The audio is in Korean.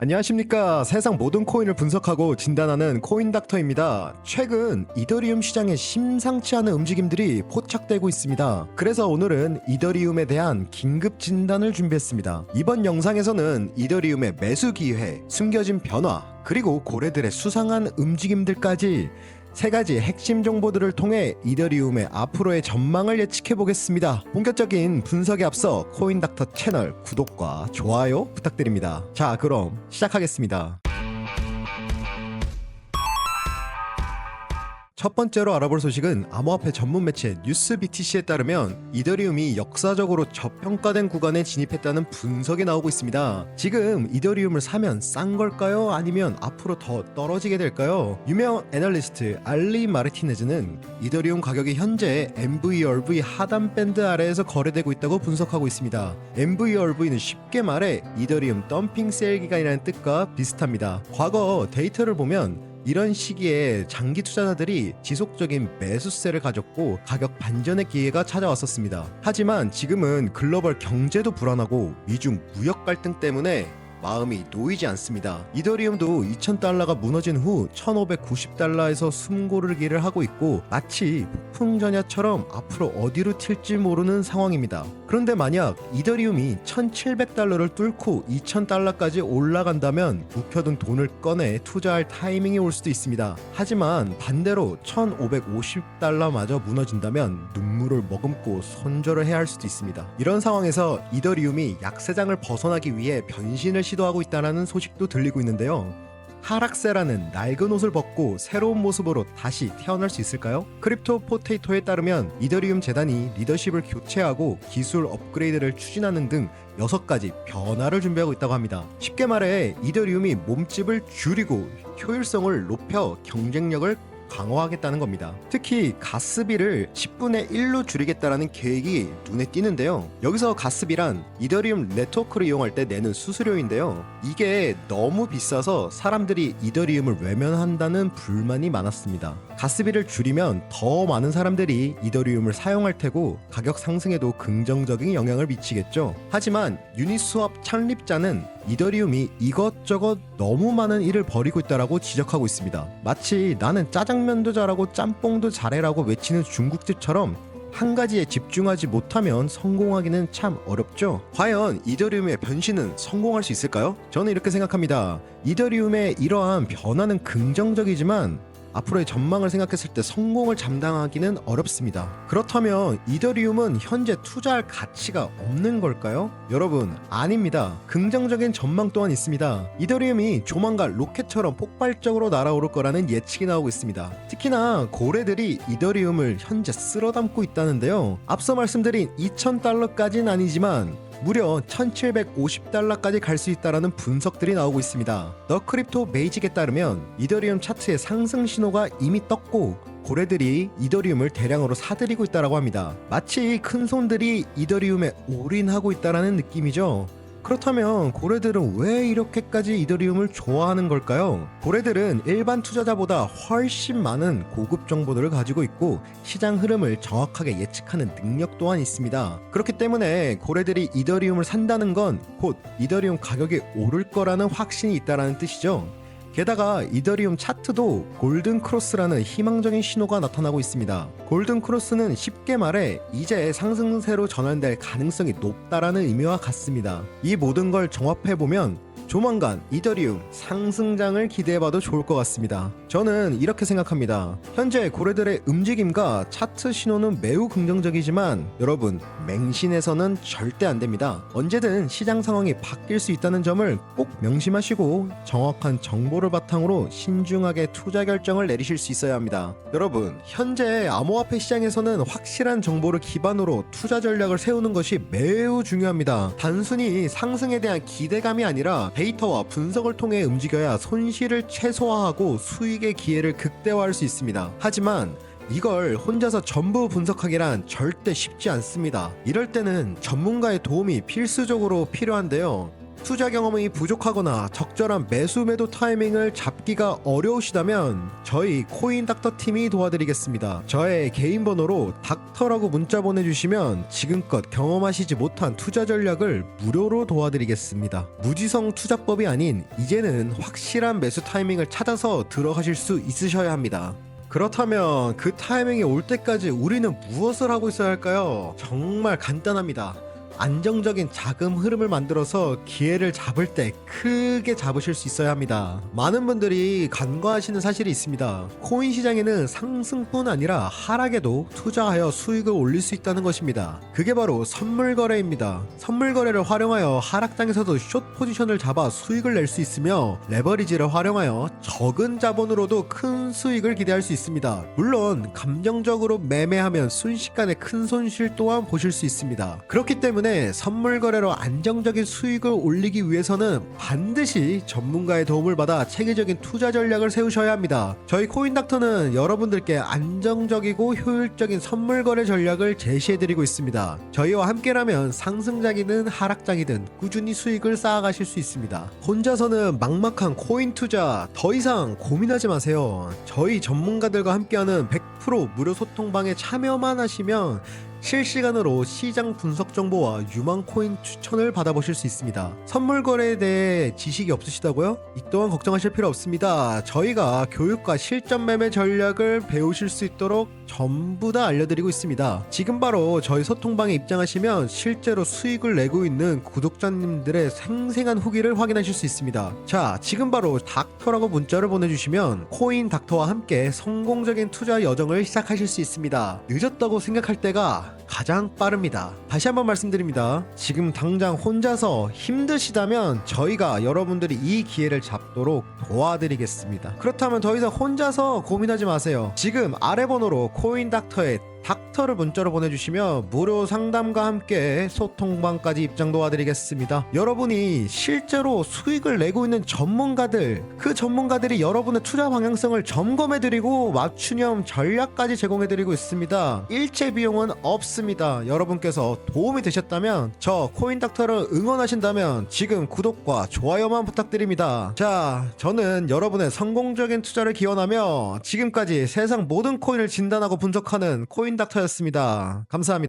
안녕하십니까. 세상 모든 코인을 분석하고 진단하는 코인닥터입니다. 최근 이더리움 시장에 심상치 않은 움직임들이 포착되고 있습니다. 그래서 오늘은 이더리움에 대한 긴급 진단을 준비했습니다. 이번 영상에서는 이더리움의 매수 기회, 숨겨진 변화, 그리고 고래들의 수상한 움직임들까지 세 가지 핵심 정보들을 통해 이더리움의 앞으로의 전망을 예측해 보겠습니다. 본격적인 분석에 앞서 코인닥터 채널 구독과 좋아요 부탁드립니다. 자, 그럼 시작하겠습니다. 첫 번째로 알아볼 소식은 암호화폐 전문 매체 뉴스 BTC에 따르면 이더리움이 역사적으로 저평가된 구간에 진입했다는 분석이 나오고 있습니다. 지금 이더리움을 사면 싼 걸까요? 아니면 앞으로 더 떨어지게 될까요? 유명 애널리스트 알리 마르티네즈는 이더리움 가격이 현재 MVRV 하단 밴드 아래에서 거래되고 있다고 분석하고 있습니다. MVRV는 쉽게 말해 이더리움 덤핑 세일 기간이라는 뜻과 비슷합니다. 과거 데이터를 보면 이런 시기에 장기 투자자들이 지속적인 매수세를 가졌고 가격 반전의 기회가 찾아왔었습니다. 하지만 지금은 글로벌 경제도 불안하고 미중 무역 갈등 때문에 마음이 놓이지 않습니다. 이더리움도 2,000달러가 무너진 후 1,590달러에서 숨고르기를 하고 있고 마치 폭풍전야처럼 앞으로 어디로 튈지 모르는 상황입니다. 그런데 만약 이더리움이 1,700달러를 뚫고 2,000달러까지 올라간다면 묵혀둔 돈을 꺼내 투자할 타이밍이 올 수도 있습니다. 하지만 반대로 1,550달러마저 무너진다면 눈물을 머금고 손절을 해야 할 수도 있습니다. 이런 상황에서 이더리움이 약세장을 벗어나기 위해 변신을 시도하고 있다는 소식도 들리고 있는데요. 하락세라는 낡은 옷을 벗고 새로운 모습으로 다시 태어날 수 있을까요? 크립토 포테이토에 따르면 이더리움 재단이 리더십을 교체하고 기술 업그레이드를 추진하는 등 6가지 변화를 준비하고 있다고 합니다. 쉽게 말해 이더리움이 몸집을 줄이고 효율성을 높여 경쟁력을 강화하겠다는 겁니다. 특히 가스비를 10분의 1로 줄이겠다라는 계획이 눈에 띄는데요. 여기서 가스비란 이더리움 네트워크를 이용할 때 내는 수수료인데요. 이게 너무 비싸서 사람들이 이더리움을 외면한다는 불만이 많았습니다. 가스비를 줄이면 더 많은 사람들이 이더리움을 사용할 테고 가격 상승에도 긍정적인 영향을 미치겠죠. 하지만 유니스왑 창립자는 이더리움이 이것저것 너무 많은 일을 벌이고 있다라고 지적하고 있습니다. 마치 나는 짜장면도 잘하고 짬뽕도 잘해라고 외치는 중국집처럼 한 가지에 집중하지 못하면 성공하기는 참 어렵죠. 과연 이더리움의 변신은 성공할 수 있을까요? 저는 이렇게 생각합니다. 이더리움의 이러한 변화는 긍정적이지만 앞으로의 전망을 생각했을 때 성공을 감당하기는 어렵습니다. 그렇다면 이더리움은 현재 투자할 가치가 없는 걸까요? 여러분, 아닙니다. 긍정적인 전망 또한 있습니다. 이더리움이 조만간 로켓처럼 폭발적으로 날아오를 거라는 예측이 나오고 있습니다. 특히나 고래들이 이더리움을 현재 쓸어 담고 있다는데요. 앞서 말씀드린 2,000달러까지는 아니지만 무려 1750달러까지 갈 수 있다라는 분석들이 나오고 있습니다. 더 크립토 메이직에 따르면 이더리움 차트의 상승 신호가 이미 떴고 고래들이 이더리움을 대량으로 사들이고 있다라고 합니다. 마치 큰 손들이 이더리움에 올인하고 있다라는 느낌이죠. 그렇다면 고래들은 왜 이렇게까지 이더리움을 좋아하는 걸까요? 고래들은 일반 투자자보다 훨씬 많은 고급 정보들을 가지고 있고 시장 흐름을 정확하게 예측하는 능력 또한 있습니다. 그렇기 때문에 고래들이 이더리움을 산다는 건 곧 이더리움 가격이 오를 거라는 확신이 있다라는 뜻이죠. 게다가 이더리움 차트도 골든 크로스라는 희망적인 신호가 나타나고 있습니다. 골든 크로스는 쉽게 말해 이제 상승세로 전환될 가능성이 높다라는 의미와 같습니다. 이 모든 걸 종합해 보면 조만간 이더리움 상승장을 기대해봐도 좋을 것 같습니다. 저는 이렇게 생각합니다. 현재 고래들의 움직임과 차트 신호는 매우 긍정적이지만 여러분 맹신해서는 절대 안 됩니다. 언제든 시장 상황이 바뀔 수 있다는 점을 꼭 명심하시고 정확한 정보를 바탕으로 신중하게 투자 결정을 내리실 수 있어야 합니다. 여러분 현재 암호화폐 시장에서는 확실한 정보를 기반으로 투자 전략을 세우는 것이 매우 중요합니다. 단순히 상승에 대한 기대감이 아니라 데이터와 분석을 통해 움직여야 손실을 최소화하고 수익의 기회를 극대화할 수 있습니다. 하지만 이걸 혼자서 전부 분석하기란 절대 쉽지 않습니다. 이럴 때는 전문가의 도움이 필수적으로 필요한데요. 투자 경험이 부족하거나 적절한 매수 매도 타이밍을 잡기가 어려우시다면 저희 코인 닥터 팀이 도와드리겠습니다. 저의 개인 번호로 닥터라고 문자 보내주시면 지금껏 경험하시지 못한 투자 전략을 무료로 도와드리겠습니다. 무지성 투자법이 아닌 이제는 확실한 매수 타이밍을 찾아서 들어가실 수 있으셔야 합니다. 그렇다면 그 타이밍이 올 때까지 우리는 무엇을 하고 있어야 할까요? 정말 간단합니다. 안정적인 자금 흐름을 만들어서 기회를 잡을 때 크게 잡으실 수 있어야 합니다. 많은 분들이 간과하시는 사실이 있습니다. 코인 시장에는 상승뿐 아니라 하락에도 투자하여 수익을 올릴 수 있다는 것입니다. 그게 바로 선물 거래입니다. 선물 거래를 활용하여 하락장에서도 숏 포지션을 잡아 수익을 낼 수 있으며 레버리지를 활용하여 적은 자본으로도 큰 수익을 기대할 수 있습니다. 물론 감정적으로 매매하면 순식간에 큰 손실 또한 보실 수 있습니다. 그렇기 때문에 선물 거래로 안정적인 수익을 올리기 위해서는 반드시 전문가의 도움을 받아 체계적인 투자 전략을 세우셔야 합니다. 저희 코인닥터는 여러분들께 안정적이고 효율적인 선물 거래 전략을 제시해드리고 있습니다. 저희와 함께라면 상승장이든 하락장이든 꾸준히 수익을 쌓아가실 수 있습니다. 혼자서는 막막한 코인 투자 더 이상 고민하지 마세요. 저희 전문가들과 함께하는 100% 무료 소통방에 참여만 하시면 실시간으로 시장 분석 정보와 유망 코인 추천을 받아보실 수 있습니다. 선물 거래에 대해 지식이 없으시다고요? 이 또한 걱정하실 필요 없습니다. 저희가 교육과 실전 매매 전략을 배우실 수 있도록 전부 다 알려드리고 있습니다. 지금 바로 저희 소통방에 입장하시면 실제로 수익을 내고 있는 구독자님들의 생생한 후기를 확인하실 수 있습니다. 자, 지금 바로 닥터라고 문자를 보내주시면 코인 닥터와 함께 성공적인 투자 여정을 시작하실 수 있습니다. 늦었다고 생각할 때가 가장 빠릅니다. 다시 한번 말씀드립니다. 지금 당장 혼자서 힘드시다면 저희가 여러분들이 이 기회를 잡도록 도와드리겠습니다. 그렇다면 더 이상 혼자서 고민하지 마세요. 지금 아래 번호로 코인 닥터에 닥터를 문자로 보내주시면 무료 상담과 함께 소통방까지 입장 도와드리겠습니다. 여러분이 실제로 수익을 내고 있는 전문가들, 그 전문가들이 여러분의 투자 방향성을 점검해드리고 맞춤형 전략까지 제공해드리고 있습니다. 일체 비용은 없습니다. 여러분께서 도움이 되셨다면 저 코인닥터를 응원하신다면 지금 구독과 좋아요만 부탁드립니다. 자, 저는 여러분의 성공적인 투자를 기원하며 지금까지 세상 모든 코인을 진단하고 분석하는 코인 닥터였습니다. 감사합니다.